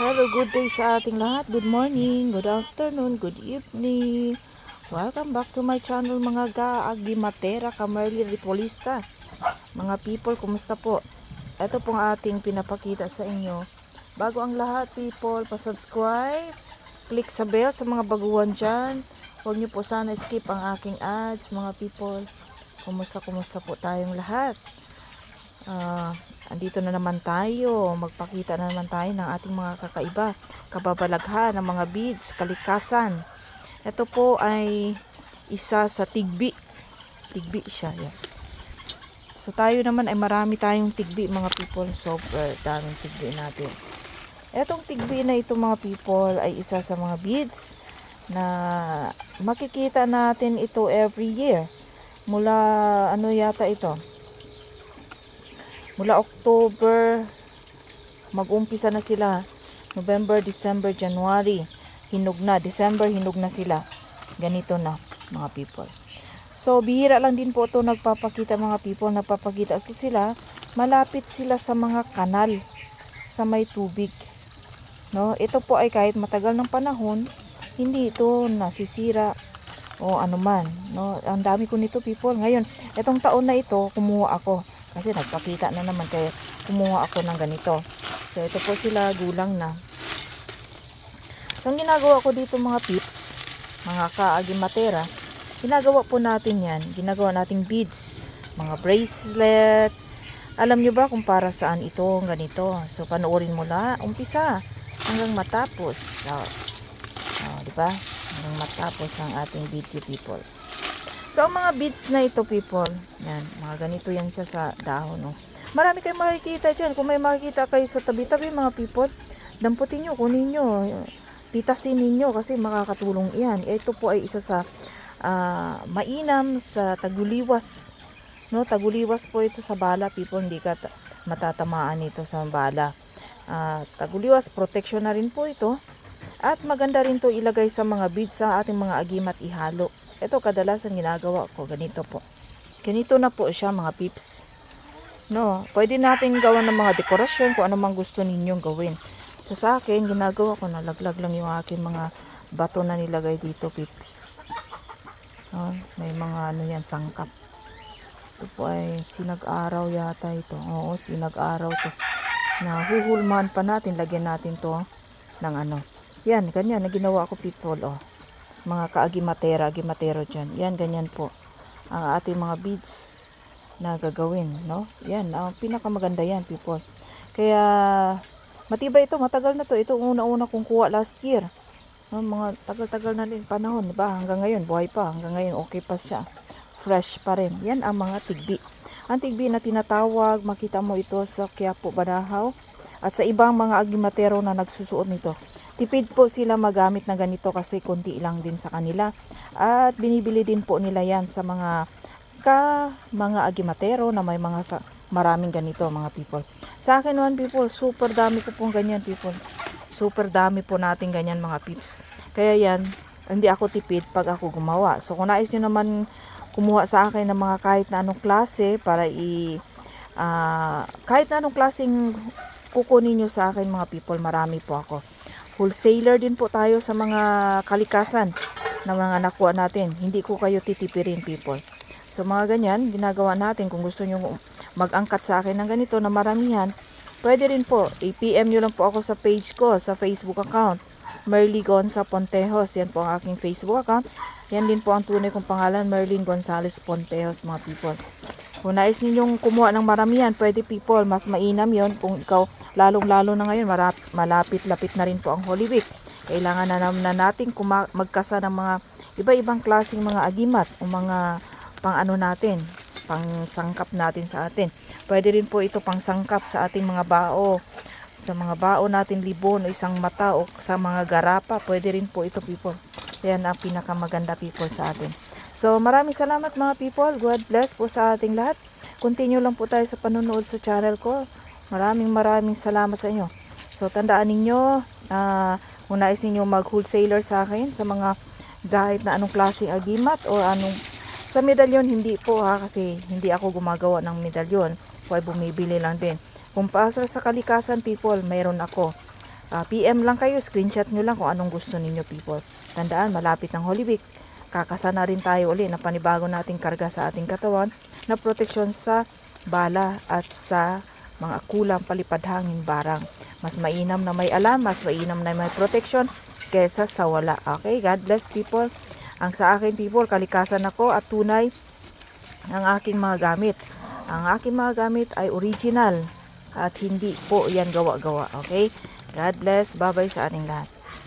Hello, good day sa ating lahat. Good morning, good afternoon, good evening. Welcome back to my channel mga gaagi matera kamerli ritualista. Mga people, kumusta po? Ito pong ating pinapakita sa inyo. Bago ang lahat people, pa-subscribe, click sa bell sa mga baguhan dyan. Huwag niyo po sana skip ang aking ads mga people. Kumusta, kumusta po tayong lahat? Ah, andito na naman tayo. Magpakita na naman tayo ng ating mga kakaiba, kababalaghan ng mga beads, kalikasan. Ito po ay isa sa tigbi. Tigbi siya. Yan. So tayo naman ay marami tayong tigbi mga people. Sobrang daming tigbi natin. Etong tigbi na ito mga people ay isa sa mga beads na makikita natin ito every year. Mula ano yata ito? Mula October, mag-umpisa na sila. November, December, January, hinog na. December, hinog na sila. Ganito na, mga people. So, bihira lang din po ito nagpapakita mga people. Nagpapakita ito sila. Malapit sila sa mga kanal sa may tubig. No, ito po ay kahit matagal ng panahon, hindi ito nasisira o ano man, no. Ang dami ko nito people. Ngayon, itong taon na ito, kumuha ako kasi nagpakita na naman kaya kumuha ako ng ganito. So ito po sila gulang na. So ang ginagawa ko dito mga pips, mga kaagi matera, ginagawa po natin yan. Ginagawa nating beads, mga bracelet. Alam nyo ba kung para saan ito, ganito. So panoorin mo la, umpisa hanggang matapos. So, oh, di ba? Hanggang matapos ang ating video people. So, ang mga beads na ito, people, yan, mga ganito yan siya sa dahon, no. Marami kayong makikita dyan. Kung may makikita kayo sa tabi-tabi, mga people, damputin nyo, kunin nyo, pitasin ninyo kasi makakatulong yan. Ito po ay isa sa ah, mainam sa taguliwas. No, taguliwas po ito sa bala, people, hindi ka ta- matatamaan ito sa bala. Ah, taguliwas, protection na rin po ito. At maganda rin to ilagay sa mga beads sa ating mga agimat ihalo. Ito kadalasan ginagawa ko ganito po. Ganito na po siya mga pips. No, pwede natin gawa ng mga dekorasyon kung ano mang gusto ninyong gawin. So sa akin, ginagawa ko nalaglag lang yung aking mga bato na nilagay dito pips. No, may mga ano yan, sangkap. Ito po ay sinag-araw yata ito. Oo, sinag-araw to. Na huhulmahan pa natin, lagyan natin to ng ano. Yan, ganyan na ginawa ko people, oh mga kaagimatera, agimatero dyan. Yan, ganyan po. Ang ating mga beads na gagawin, no? Yan, ang pinakamaganda yan, people. Kaya, matibay ito, matagal na to. Ito una-una kong kuha last year. No, mga tagal-tagal na rin panahon, ba? Hanggang ngayon, buhay pa. Hanggang ngayon, okay pa siya. Fresh pa rin. Yan ang mga tigbi. Ang tigbi na tinatawag, makita mo ito sa Quiapo, Badahaw. At sa ibang mga agimatero na nagsusuot nito. Tipid po sila magamit na ganito kasi konti lang din sa kanila. At binibili din po nila yan sa mga ka mga agimatero na may mga sa, maraming ganito mga people. Sa akin naman people, super dami ko pong ganyan people. Super dami po natin ganyan mga pips. Kaya yan, hindi ako tipid pag ako gumawa. So kung nais nyo naman kumuha sa akin ng mga kahit na anong klase para i ah, kahit na anong klaseng kukunin nyo sa akin mga people, marami po ako wholesaler din po tayo sa mga kalikasan na mga nakuha natin. Hindi ko kayo titipirin people. So mga ganyan, ginagawa natin kung gusto nyo mag-angkat sa akin ng ganito na maramihan, pwede rin po. I-PM nyo lang po ako sa page ko, sa Facebook account. Merly Gonza Pontejos. Yan po ang aking Facebook account. Yan din po ang tunay kong pangalan, Merlin Gonzales Pontejos, mga people. Kung nais ninyong kumuha ng maramihan, pwede people, mas mainam yon kung ikaw, lalong-lalo na ngayon, malapit-lapit na rin po ang Holy Week. Kailangan na naman na natin magkasa ng mga iba-ibang klaseng mga agimat o mga pang ano natin, pang sangkap natin sa atin. Pwede rin po ito pang sangkap sa ating mga bao, sa mga bao natin libon o isang mata o sa mga garapa, pwede rin po ito people. Yan ang pinakamaganda people sa atin. So maraming salamat mga people. God bless po sa ating lahat. Continue lang po tayo sa panonood sa channel ko. Maraming maraming salamat sa inyo. So tandaan ninyo, uh, kung nais ninyo mag-wholesaler sa akin sa mga kahit na anong klaseng agimat o anong sa medalyon hindi po ha kasi hindi ako gumagawa ng medalyon. Ay bumibili lang din. Kung para sa kalikasan people, mayroon ako. Ah, PM lang kayo, screenshot nyo lang kung anong gusto ninyo people. Tandaan, malapit ng Holy Week. Kakasa na rin tayo uli na panibago nating karga sa ating katawan na proteksyon sa bala at sa mga kulang palipadhangin barang. Mas mainam na may alam, mas mainam na may protection kesa sa wala. Okay, God bless people. Ang sa akin people, kalikasan ako at tunay ang aking mga gamit. Ang aking mga gamit ay original at hindi po yan gawa-gawa. Okay? God bless. Bye-bye sa ating lahat.